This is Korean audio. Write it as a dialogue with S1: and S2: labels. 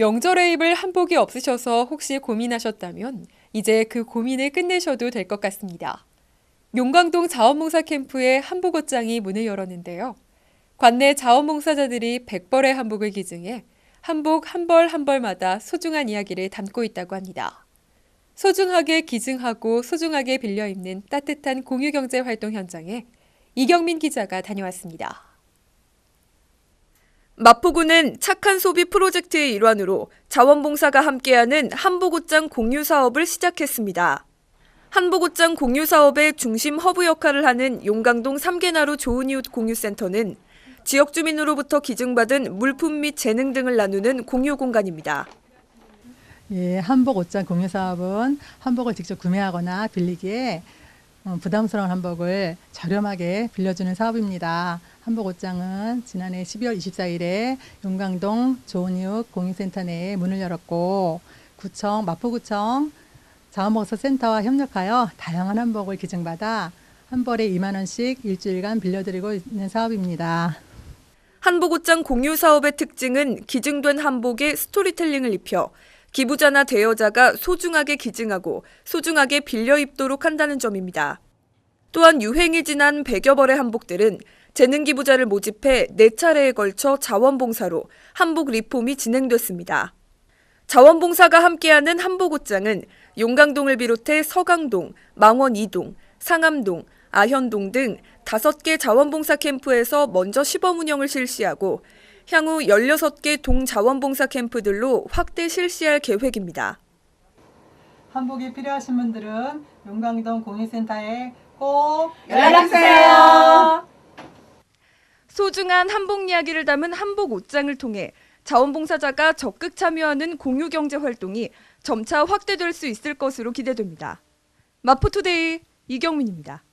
S1: 명절에 입을 한복이 없으셔서 혹시 고민하셨다면 이제 그 고민을 끝내셔도 될 것 같습니다. 용광동 자원봉사 캠프에 한복 옷장이 문을 열었는데요. 관내 자원봉사자들이 100벌의 한복을 기증해 한복 한 벌 한 벌마다 소중한 이야기를 담고 있다고 합니다. 소중하게 기증하고 소중하게 빌려 입는 따뜻한 공유경제 활동 현장에 이경민 기자가 다녀왔습니다.
S2: 마포구는 착한 소비 프로젝트의 일환으로 자원봉사가 함께하는 한복옷장 공유 사업을 시작했습니다. 한복옷장 공유 사업의 중심 허브 역할을 하는 용강동 삼계나루 좋은 이웃 공유센터는 지역 주민으로부터 기증받은 물품 및 재능 등을 나누는 공유 공간입니다.
S3: 예, 한복 옷장 공유 사업은 한복을 직접 구매하거나 빌리기에 어, 부담스러운 한복을 저렴하게 빌려주는 사업입니다. 한복 옷장은 지난해 12월 24일에 용강동 좋은 이웃 공유센터 내에 문을 열었고 구청 마포구청 자원봉사 센터와 협력하여 다양한 한복을 기증받아 한 벌에 2만 원씩 일주일간 빌려드리고 있는 사업입니다.
S2: 한복 옷장 공유 사업의 특징은 기증된 한복에 스토리텔링을 입혀 기부자나 대여자가 소중하게 기증하고 소중하게 빌려 입도록 한다는 점입니다. 또한 유행이 지난 100여 벌의 한복들은 재능 기부자를 모집해 4차례에 걸쳐 자원봉사로 한복 리폼이 진행됐습니다. 자원봉사가 함께하는 한복 옷장은 용강동을 비롯해 서강동, 망원 2동, 상암동, 아현동 등 5개 자원봉사 캠프에서 먼저 시범 운영을 실시하고 향후 16개 동자원봉사 캠프들로 확대 실시할 계획입니다.
S3: 한복이 필요하신 분들은 용강동 공유센터에 꼭
S2: 연락주세요. 소중한 한복 이야기를 담은 한복 옷장을 통해 자원봉사자가 적극 참여하는 공유경제 활동이 점차 확대될 수 있을 것으로 기대됩니다. 마포투데이 이경민입니다.